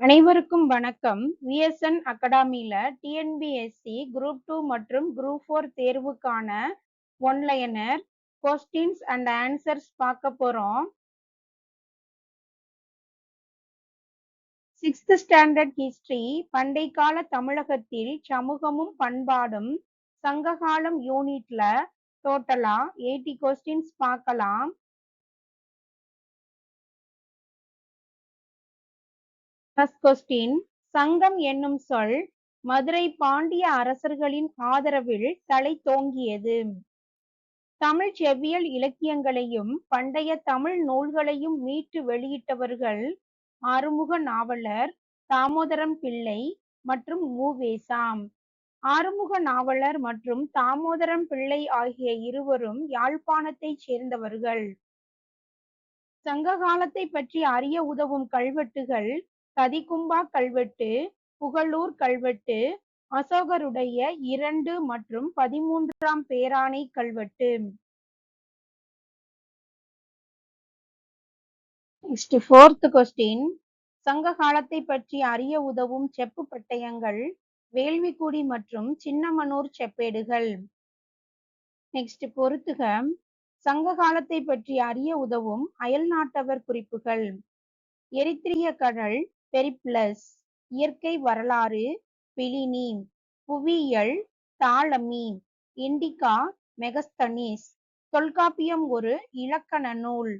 அனைவருக்கும் வணக்கம். விஎஸ்என் அகாடமியில டிஎன்பிஎஸ்சி குரூப் டூ மற்றும் குரூப் ஃபோர் தேர்வுக்கான one liner questions and answers பார்க்க போறோம். சிக்ஸ்த் ஸ்டாண்டர்ட் ஹிஸ்டரி பண்டை கால தமிழகத்தில் சமூகமும் பண்பாடும் சங்ககாலம் யூனிட்ல டோட்டலா எயிட்டி கொஸ்டின்ஸ் பார்க்கலாம். ஃபர்ஸ்ட் கொஸ்டின் சங்கம் என்னும் சொல் மதுரை பாண்டிய அரசர்களின் ஆதரவில் தலை தோங்கியது. தமிழ் செவ்வியல் இலக்கியங்களையும் பண்டைய தமிழ் நூல்களையும் மீட்டு வெளியிட்டவர்கள் ஆறுமுக நாவலர் தாமோதரம் பிள்ளை மற்றும் மூவேசாம். ஆறுமுக நாவலர் மற்றும் தாமோதரம் பிள்ளை ஆகிய இருவரும் யாழ்ப்பாணத்தைச் சேர்ந்தவர்கள். சங்க காலத்தை பற்றி அறிய உதவும் கல்வெட்டுகள் கதிகும்பா கல்வெட்டு புகழூர் கல்வெட்டு அசோகருடைய இரண்டு மற்றும் பதிமூன்றாம் பேராணை கல்வெட்டு. நெக்ஸ்ட் ஃபோர்த் கொஸ்டின் சங்க காலத்தை பற்றி அறிய உதவும் செப்பு பட்டயங்கள் வேள்விக்குடி மற்றும் சின்னமனூர் செப்பேடுகள். நெக்ஸ்ட் பொறுத்துக. சங்க காலத்தை பற்றி அறிய உதவும் அயல் நாட்டவர் குறிப்புகள். எரித்திரிய கடல் பெரிப்ளஸ். இயற்கை வரலாறு பிளினி புவியியல் தாளமி. இண்டிகா மெகஸ்தனிஸ். தொல்காப்பியம் ஒரு இலக்கண நூல்.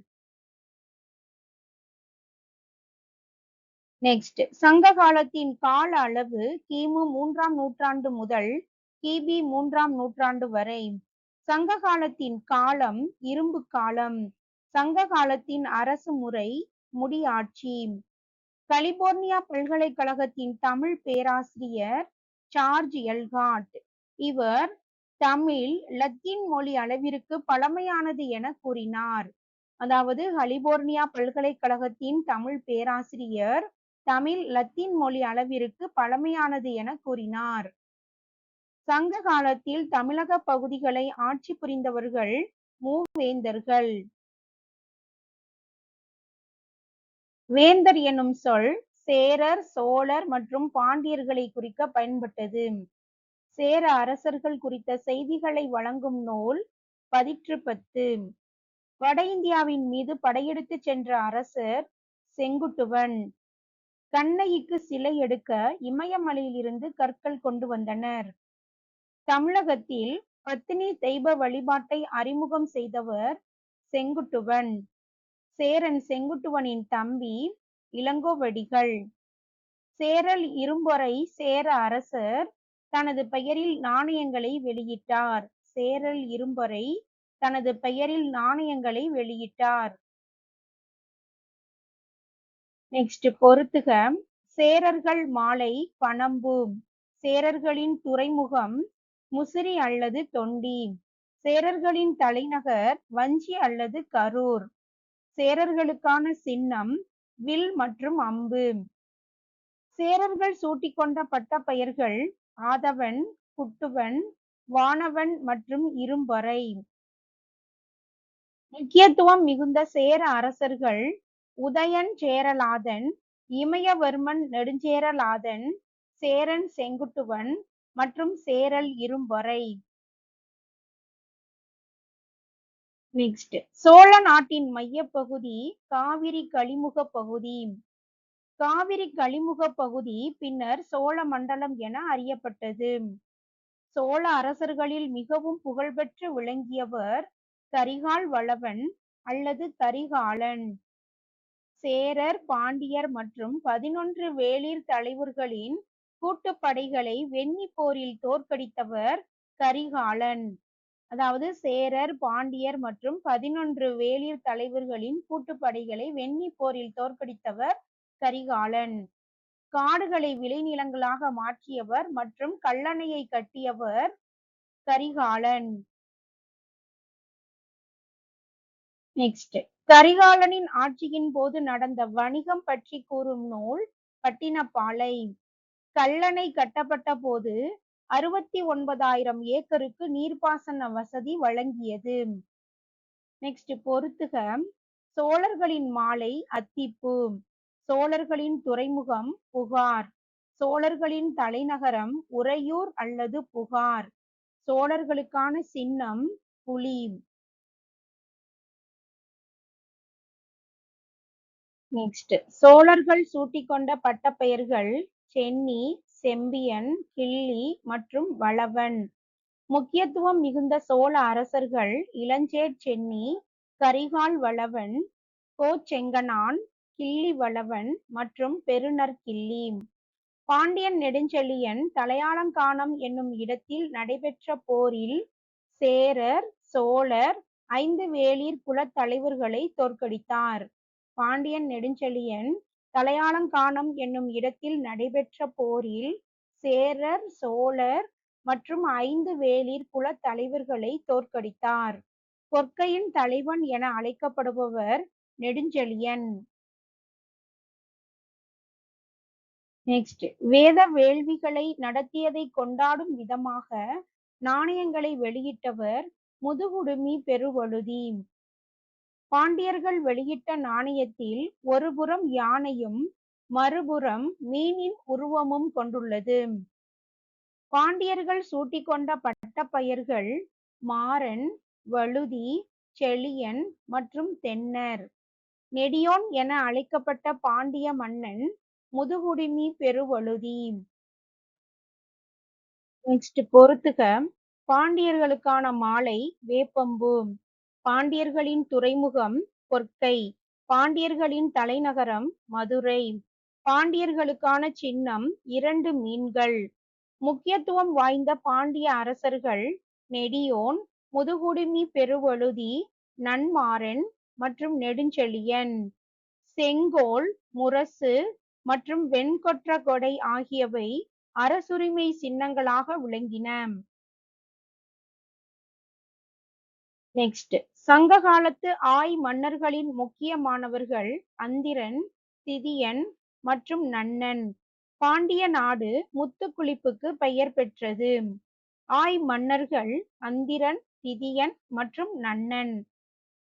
நெக்ஸ்ட் சங்க காலத்தின் கால அளவு கிமு மூன்றாம் நூற்றாண்டு முதல் கிபி மூன்றாம் நூற்றாண்டு வரை. சங்க காலத்தின் காலம் இரும்பு காலம். சங்க காலத்தின் அரசு முறை முடியாட்சி. கலிபோர்னியா பல்கலைக்கழகத்தின் தமிழ் பேராசிரியர் சார்ஜ் எல்காட். இவர் தமிழ் லத்தீன் மொழி அளவிற்கு பழமையானது என கூறினார். அதாவது கலிபோர்னியா பல்கலைக்கழகத்தின் தமிழ் பேராசிரியர் தமிழ் லத்தீன் மொழி அளவிற்கு பழமையானது என கூறினார். சங்க காலத்தில் தமிழக பகுதிகளை ஆட்சி புரிந்தவர்கள் மூவேந்தர்கள். வேந்தர் எனும் சொல் சேரர் சோழர் மற்றும் பாண்டியர்களை குறிக்க பயன்பட்டது. சேர அரசர்கள் குறித்த செய்திகளை வழங்கும் நூல் பதிற்று பத்து. வட இந்தியாவின் மீது படையெடுத்து சென்ற அரசர் செங்குட்டுவன். கண்ணகிக்கு சிலை எடுக்க இமயமலையிலிருந்து கற்கள் கொண்டு வந்தனர். தமிழகத்தில் பத்தினி தெய்வ வழிபாட்டை அறிமுகம் செய்தவர் செங்குட்டுவன். சேரன் செங்குட்டுவனின் தம்பி இளங்கோவடிகள். சேரல் இரும்பொறை சேர அரசர் தனது பெயரில் நாணயங்களை வெளியிட்டார். சேரல் இரும்பொறை தனது பெயரில் நாணயங்களை வெளியிட்டார். நெக்ஸ்ட் பொறுத்துக. சேரர்கள் மாலை பனம்பு சேரர்களின் துறைமுகம் முசிறி அல்லது தொண்டி. சேரர்களின் தலைநகர் வஞ்சி அல்லது கரூர். சேரர்களுக்கான சின்னம் வில் மற்றும் அம்பு. சேரர்கள் சூட்டிக்கொண்ட பட்ட பெயர்கள் ஆதவன் குட்டுவன் வானவன் மற்றும் இரும்பறை. முக்கியத்துவம் மிகுந்த சேர அரசர்கள் உதயன் சேரலாதன் இமயவர்மன் நெடுஞ்சேரலாதன் சேரன் செங்குட்டுவன் மற்றும் சேரல் இரும்பொறை. நெக்ஸ்ட் சோழ நாட்டின் மையப்பகுதி காவிரி கழிமுக பகுதி. காவிரி கழிமுக பகுதி பின்னர் சோழ மண்டலம் என அறியப்பட்டது. சோழ அரசர்களில் மிகவும் புகழ்பெற்று விளங்கியவர் கரிகால் வளவன் அல்லது கரிகாலன். சேரர் பாண்டியர் மற்றும் பதினொன்று வேளிர் தலைவர்களின் கூட்டுப்படைகளை வெண்ணி போரில் தோற்கடித்தவர் கரிகாலன். அதாவது சேரர் பாண்டியர் மற்றும் பதினொன்று வேளிர் தலைவர்களின் கூட்டுப்படைகளை வெண்ணி போரில் தோற்கடித்தவர் கரிகாலன். காடுகளை விளைநிலங்களாக மாற்றியவர் மற்றும் கல்லணையை கட்டியவர் கரிகாலன். நெக்ஸ்ட் கரிகாலனின் ஆட்சியின் போது நடந்த வணிகம் பற்றி கூறும் நூல் பட்டினப்பாலை. கல்லணை கட்டப்பட்ட போது அறுபத்தி ஒன்பதாயிரம் ஏக்கருக்கு நீர்ப்பாசன வசதி வழங்கியது. நெக்ஸ்ட் பொறுத்துக. சோழர்களின் மாலை அத்திப்பூ. சோழர்களின் துறைமுகம் புகார். சோழர்களின் தலைநகரம் உறையூர் அல்லது புகார். சோழர்களுக்கான சின்னம் புலி. நெக்ஸ்ட் சோழர்கள் சூட்டிக்கொண்ட பட்டப்பெயர்கள் சென்னி செம்பியன் கிள்ளி மற்றும் வளவன். முக்கியத்துவம் மிகுந்த சோழ அரசர்கள் இளஞ்சேர் சென்னி கரிகால் வளவன் கோச்செங்கனான் கிள்ளி வளவன் மற்றும் பெருநற்கிள்ளி பாண்டியன் நெடுஞ்செழியன் தலையாலங்கானம் என்னும் இடத்தில் நடைபெற்ற போரில் சேரர் சோழர் ஐந்து வேளிர் குலத் தலைவர்களை தோற்கடித்தார். பாண்டியன் நெடுஞ்செழியன் தலையாலங்கானம் என்னும் இடத்தில் நடைபெற்ற போரில் சேரர் சோழர் மற்றும் ஐந்து வேளிர் குல தலைவர்களை தோற்கடித்தார். கொற்கையின் தலைவன் என அழைக்கப்படுபவர் நெடுஞ்செழியன். நெக்ஸ்ட் வேத வேள்விகளை நடத்தியதை கொண்டாடும் விதமாக நாணயங்களை வெளியிட்டவர் முதுகுடுமி பெருவழுதி. பாண்டியர்கள் வெளியிட்ட நாணயத்தில் ஒருபுறம் யானையும் மறுபுறம் மீனின் உருவமும் கொண்டுள்ளது. பாண்டியர்கள் சூட்டிக்கொண்ட பட்டப்பெயர்கள் மாறன் வழுதி செழியன் மற்றும் தென்னர். நெடியோன் என அழைக்கப்பட்ட பாண்டிய மன்னன் முதுகுடுமி பெருவழுதி. நெக்ஸ்ட் பொறுத்துக. பாண்டியர்களுக்கான மாலை வேப்பம்பு. பாண்டியர்களின் துறைமுகம் கொற்கை பாண்டியர்களின் தலைநகரம் மதுரை. பாண்டியர்களுக்கான சின்னம் இரண்டு மீன்கள். முக்கியத்துவம் வாய்ந்த பாண்டிய அரசர்கள் நெடியோன் முதுகுடுமி பெருவழுதி நன்மாறன் மற்றும் நெடுஞ்செழியன். செங்கோல் முரசு மற்றும் வெண்கொற்ற கொடை ஆகியவை அரசுரிமை சின்னங்களாக விளங்கின. நெக்ஸ்ட் சங்க காலத்து ஆய் மன்னர்களின் முக்கியமானவர்கள் அந்திரன் திதியன் மற்றும் நன்னன். பாண்டிய நாடு முத்துக்குளிப்புக்கு பெயர் பெற்றது. ஆய் மன்னர்கள் அந்திரன் திதியன் மற்றும் நன்னன்.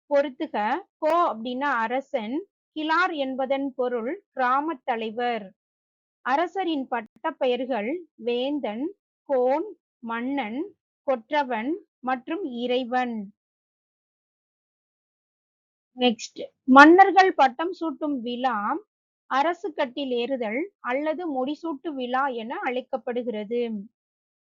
பொறுத்துக கோ அப்படின்னா அரசன் கிலார் என்பதன் பொருள் கிராமத் தலைவர். அரசரின் பட்டப்பெயர்கள் வேந்தன் கோன் மன்னன் கொற்றவன் மற்றும் இறைவன். நெக்ஸ்ட் மன்னர்கள் பட்டம் சூட்டும் விழா அரசு கட்டில் ஏறுதல் அல்லது முடிசூட்டு விழா என அழைக்கப்படுகிறது.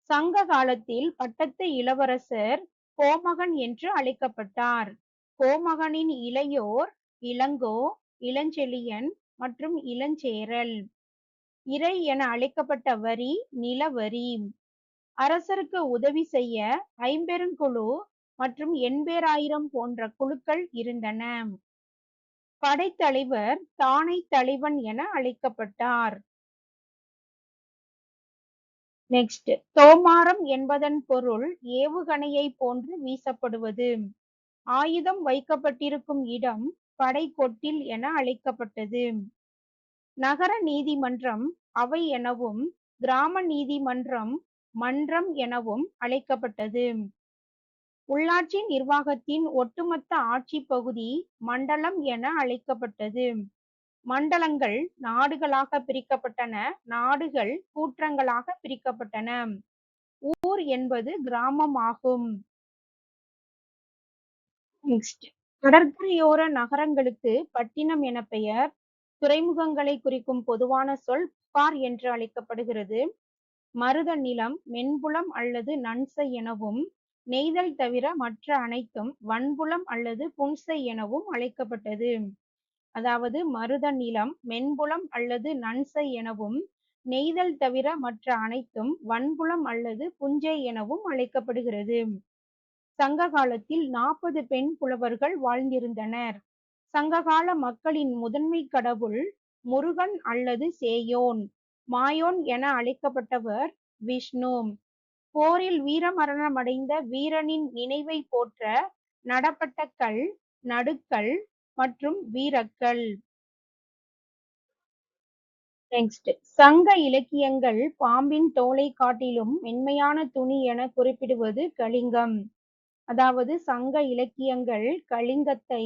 சங்க காலத்தில் பட்டத்து இளவரசர் கோமகன் என்று அழைக்கப்பட்டார். கோமகனின் இளையோர் இளங்கோ இளஞ்செழியன் மற்றும் இளஞ்சேரல். இறை என அழைக்கப்பட்ட வரி நிலவரி. அரசருக்கு உதவி செய்ய ஐம்பெருங்குழு மற்றும் எண்பேராயிரம் போன்ற குழுக்கள் இருந்தன. படைத்தலைவர் தானை தலைவன் என அழைக்கப்பட்டார். நெக்ஸ்ட் தோமாரம் என்பதன் பொருள் ஏவுகணையை போன்று வீசப்படுவது. ஆயுதம் வைக்கப்பட்டிருக்கும் இடம் படைக்கொட்டில் என அழைக்கப்பட்டது. நகர நீதிமன்றம் அவை எனவும் கிராம நீதிமன்றம் மன்றம் எனவும் அழைக்கப்பட்டது. உள்ளாட்சி நிர்வாகத்தின் ஒட்டுமொத்த ஆட்சி பகுதி மண்டலம் என அழைக்கப்பட்டது. மண்டலங்கள் நாடுகளாக பிரிக்கப்பட்டன. நாடுகள் கூற்றங்களாக பிரிக்கப்பட்டன. ஊர் என்பது கிராமம் ஆகும் நெக்ஸ்ட் கடற்கரையோர நகரங்களுக்கு பட்டினம் என பெயர். துறைமுகங்களை குறிக்கும் பொதுவான சொல் புகார் என்று அழைக்கப்படுகிறது. மருத நிலம் மென்புலம் அல்லது நன்சை எனவும் நெய்தல் தவிர மற்ற அனைத்தும் வன்புலம் அல்லது புன்சை எனவும் அழைக்கப்பட்டது. அதாவது மருத நிலம் மென்புலம் அல்லது நன்சை எனவும் நெய்தல் தவிர மற்ற அனைத்தும் வன்புலம் அல்லது புஞ்சை எனவும் அழைக்கப்படுகிறது. சங்க காலத்தில் நாற்பது பெண் புலவர்கள் வாழ்ந்திருந்தனர். சங்ககால மக்களின் முதன்மை கடவுள் முருகன் அல்லது சேயோன் மாயோன் என அழைக்கப்பட்டவர் விஷ்ணு. போரில் வீரமரணமடைந்த வீரனின் நினைவை போற்ற நடப்பட்ட கல் நடுக்கல் மற்றும் வீரக்கல். நெக்ஸ்ட் சங்க இலக்கியங்கள் பாம்பின் தோலை காட்டிலும் மென்மையான துணி என குறிப்பிடுவது கலிங்கம். அதாவது சங்க இலக்கியங்கள் கலிங்கத்தை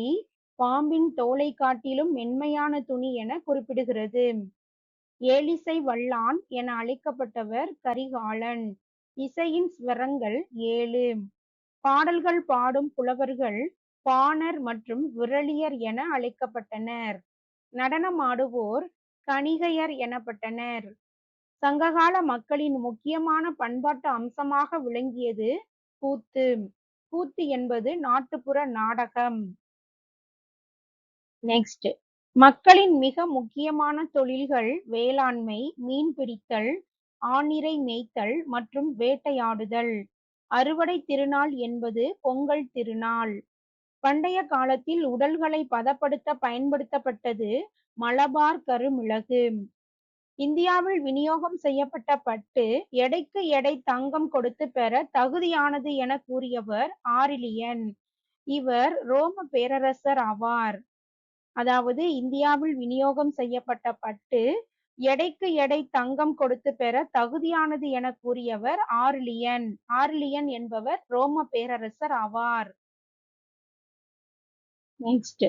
பாம்பின் தோலை காட்டிலும் மென்மையான துணி என குறிப்பிடுகிறது. ஏலிசை வல்லான் என அழைக்கப்பட்டவர் கரிகாலன். இசையின் ஸ்வரங்கள் ஏழு. பாடல்கள் பாடும் புலவர்கள் பாணர் மற்றும் விரலியர் என அழைக்கப்பட்டனர். நடனமாடுவோர் கணிகையர் எனப்பட்டனர். சங்ககால மக்களின் முக்கியமான பண்பாட்டு அம்சமாக விளங்கியது கூத்து. கூத்து என்பது நாட்டுப்புற நாடகம். நெக்ஸ்ட் மக்களின் மிக முக்கியமான தொழில்கள் வேளாண்மை மீன்பிடித்தல் ஆநிறை மேய்த்தல் மற்றும் வேட்டையாடுதல். அறுவடை திருநாள் என்பது பொங்கல் திருநாள். பண்டைய காலத்தில் உடல்களை பதப்படுத்த பயன்படுத்தப்பட்டது மலபார் கருமிளகு. இந்தியாவில் விநியோகம் செய்யப்பட்ட பட்டு எடைக்கு எடை தங்கம் கொடுத்து பெற தகுதியானது என கூறியவர் ஆரிலியன். இவர் ரோம பேரரசர் ஆவார். அதாவது இந்தியாவில் விநியோகம் செய்யப்பட்ட பட்டு எடைக்கு எடை தங்கம் கொடுத்து பெற தகுதியானது என கூறியவர் ஆர்லியன். ஆர்லியன் என்பவர் ரோம பேரரசர் ஆவார். நெக்ஸ்ட்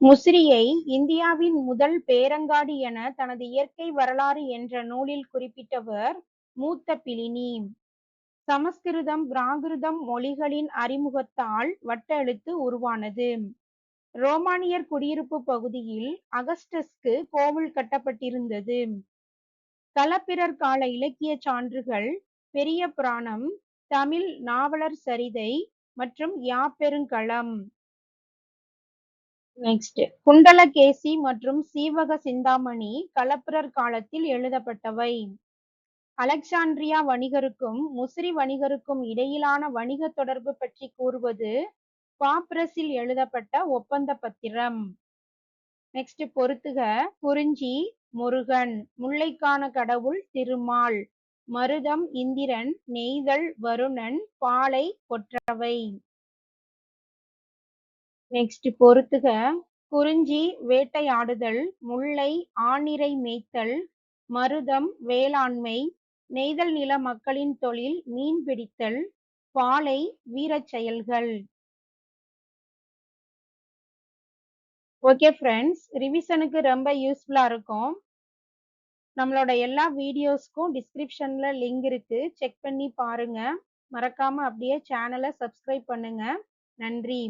முசிறியை இந்தியாவின் முதல் பேரங்காடி என தனது இயற்கை வரலாறு என்ற நூலில் குறிப்பிட்டவர் மூத்த பிலினி. சமஸ்கிருதம் பிராகிருதம் மொழிகளின் அறிமுகத்தால் வட்டெழுத்து உருவானது. ரோமானியர் குடியிருப்பு பகுதியில் அகஸ்டஸ்க்கு கோவில் கட்டப்பட்டிருந்தது. களப்பிரர் கால இலக்கிய சான்றுகள் பெரிய புராணம் தமிழ் நாவலர் சரிதை மற்றும் யாப்பெருங்களம் நெக்ஸ்ட் குண்டலகேசி மற்றும் சீவக சிந்தாமணி களப்பிரர் காலத்தில் எழுதப்பட்டவை. அலெக்சாண்ட்ரியா வணிகருக்கும் முசிறி வணிகருக்கும் இடையிலான வணிக தொடர்பு பற்றி கூறுவது பாப்ரஸில் எழுதப்பட்ட ஒப்பந்த பத்திரம். நெக்ஸ்ட் பொறுத்துக. குறிஞ்சி முருகன் முல்லைக்கான கடவுள் திருமால் மருதம் இந்திரன் நெய்தல் வருணன் பாலை கொற்றவை. நெக்ஸ்ட் பொறுத்துக. குறிஞ்சி வேட்டையாடுதல் முல்லை ஆணிரை மேய்த்தல் மருதம் வேளாண்மை நெய்தல் நில மக்களின் தொழில் மீன் பிடித்தல் பாலை வீரச் செயல்கள். ஓகே ஃப்ரெண்ட்ஸ் ரிவிஷனுக்கு ரொம்ப யூஸ்ஃபுல்லாக இருக்கும். நம்மளோட எல்லா வீடியோஸ்க்கும் டிஸ்கிரிப்ஷனில் லிங்க் இருக்குது செக் பண்ணி பாருங்கள் மறக்காமல் அப்படியே சேனலை சப்ஸ்கிரைப் பண்ணுங்கள் நன்றி.